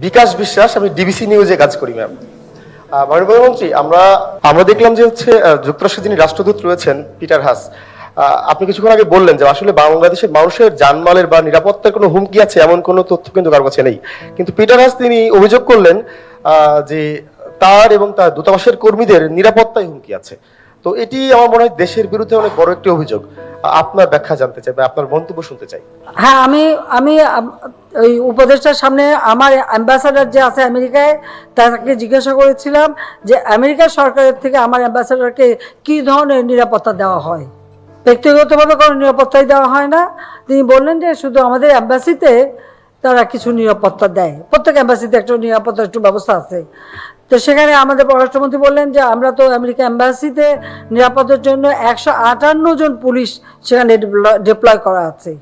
বিকাশ বিশ্বাস আমি ডিবিসি নিউজে কাজ করি ম্যাম মাননীয় প্রধানমন্ত্রী আমরা আমরা দেখলাম যে হচ্ছে আহ, যুক্তরাষ্ট্রে যিনি রাষ্ট্রদূত রয়েছেন পিটার হাস আপনি কিছুক্ষণ আগে বললেন যে আসলে বাংলাদেশের মানুষের জানমালের বা নিরাপত্তার কোনো হুমকি আছে এমন কোনো তথ্য কিন্তু কারও কাছে নেই। কিন্তু পিটার হাস তিনি অভিযোগ করলেন যে তার এবং তার দূতাবাসের কর্মীদের নিরাপত্তায় হুমকি আছে। তো এটি আমার মনে হয় দেশের বিরুদ্ধে অনেক বড় একটি অভিযোগ। আপনার ব্যাখ্যা জানতে চাই বা আপনার মন্তব্য শুনতে চাই। হ্যাঁ আমি আম- ওই উপদেষ্টার সামনে আমার অ্যাম্বাসাডার যে আছে আমেরিকায়, তাকে জিজ্ঞাসা করেছিলাম যে আমেরিকা সরকারের থেকে আমার অ্যাম্বাসাডারকে কী ধরনের নিরাপত্তা দেওয়া হয়? ব্যক্তিগতভাবে কোনো নিরাপত্তাই দেওয়া হয় না। তিনি বললেন যে শুধু আমাদের অ্যাম্বাসিতে তারা কিছু নিরাপত্তা দেয়। প্রত্যেক অ্যাম্বাসিতে একটা নিরাপত্তার একটু ব্যবস্থা আছে। তো সেখানে আমাদের পররাষ্ট্রমন্ত্রী বললেন যে আমরা তো আমেরিকা অ্যাম্বাসিতে নিরাপত্তার জন্য একশো আটান্ন জন পুলিশ সেখানে ডিপ্লয় করা আছে।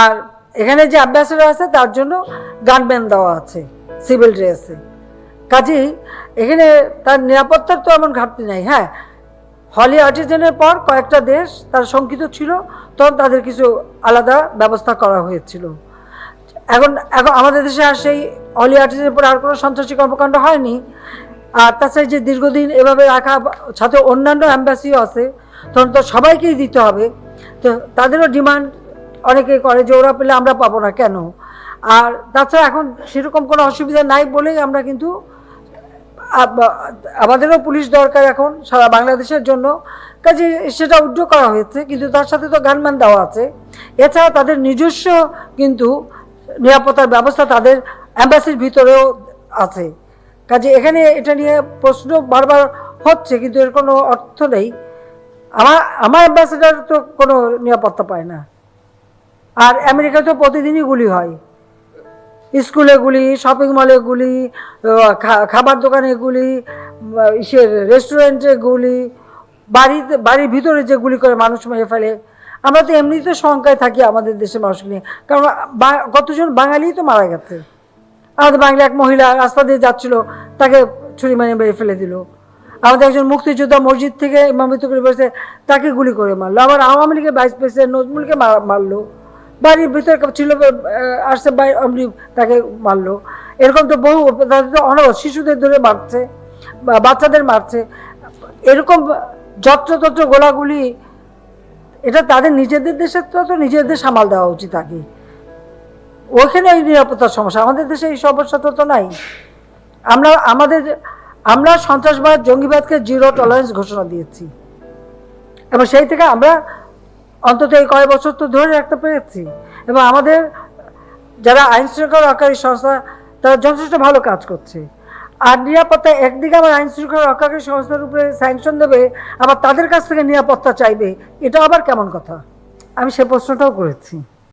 আর এখানে যে অ্যাম্বাসেডার আছে, তার জন্য গানম্যান দেওয়া আছে, সিভিল ড্রেসে। কাজেই এখানে তার নিরাপত্তার তো এমন ঘাটতি নাই হ্যাঁ? হলি আর্টিজেনের পর কয়েকটা দেশ তার শঙ্কিত ছিল, তখন তাদের কিছু আলাদা ব্যবস্থা করা হয়েছিল। এখন এখন আমাদের দেশে আর সেই হলি আর্টিজেনের পর আর কোনো সন্ত্রাসী কর্মকাণ্ড হয়নি। আর তাছাড়া যে দীর্ঘদিন এভাবে রাখা, সাথে অন্যান্য অ্যাম্বাসিও আছে, তখন তো সবাইকেই দিতে হবে। তো তাদেরও ডিমান্ড অনেকে করে যে ওরা পেলে আমরা পাবো না, কেন? আর তাছাড়া এখন সেরকম কোনো অসুবিধা নাই বলেই আমরা কিন্তু আমাদেরও পুলিশ দরকার এখন সারা বাংলাদেশের জন্য। কাজে সেটা উদ্যোগ করা হয়েছে, কিন্তু তার সাথে তো গানম্যান দেওয়া আছে। এছাড়া তাদের নিজস্ব কিন্তু নিরাপত্তার ব্যবস্থা তাদের অ্যাম্বাসির ভিতরেও আছে। কাজে এখানে এটা নিয়ে প্রশ্ন বারবার হচ্ছে, কিন্তু এর কোনো অর্থ নেই। আমার আমার অ্যাম্বাসেডার তো কোনো নিরাপত্তা পায় না। আর আমেরিকাতে তো প্রতিদিনই গুলি হয়। স্কুলে গুলি শপিং মলে গুলি খাবার দোকানে গুলি ইসের রেস্টুরেন্টে গুলি, বাড়িতে, বাড়ির ভিতরে যে গুলি করে মানুষ মেরে ফেলে, আমরা তো এমনিতে শঙ্কায় থাকি আমাদের দেশের মানুষকে নিয়ে। কারণ কতজন বাঙালি তো মারা গেছে। আমাদের বাংলা এক মহিলা রাস্তা দিয়ে যাচ্ছিল, তাকে ছুরি মেরে মেরে ফেলে দিল। আমাদের একজন মুক্তিযোদ্ধা মসজিদ থেকে ইমামিত করে বসে তাকে গুলি করে মারলো। আবার আওয়ামী লীগের ভাইস প্রেসিডেন্ট নজমুলকে মার- মারলো। বাড়ির ভিতরে ছিল আসছে বাই অমনি তাকে মারলো। এরকম তো বহু তাদের তো শিশুদের ধরে মারছে বাচ্চাদের মারছে। এরকম যত্রতত্র গোলাগুলি, এটা তাদের নিজেদের দেশের তো নিজেদের সামাল দেওয়া উচিত আগে। ওখানে এই নিরাপত্তার সমস্যা, আমাদের দেশে এই সমস্যা তো নাই। আমরা, আমাদের, আমরা সন্ত্রাসবাদ, জঙ্গিবাদকে জিরো টলারেন্স ঘোষণা দিয়েছি। এবং সেই থেকে আমরা অন্তত এই কয়েক বছর তো ধরে রাখতে পেরেছি। এবং আমাদের যারা আইন শৃঙ্খলা রক্ষাকারী সংস্থা, তারা যথেষ্ট ভালো কাজ করছে। আর নিরাপত্তা একদিকে আমার আইন শৃঙ্খলা রক্ষাকারী সংস্থার উপরে স্যাংশন দেবে, আবার তাদের কাছ থেকে নিরাপত্তা চাইবে, এটা আবার কেমন কথা? আমি সে প্রশ্নটাও করেছি।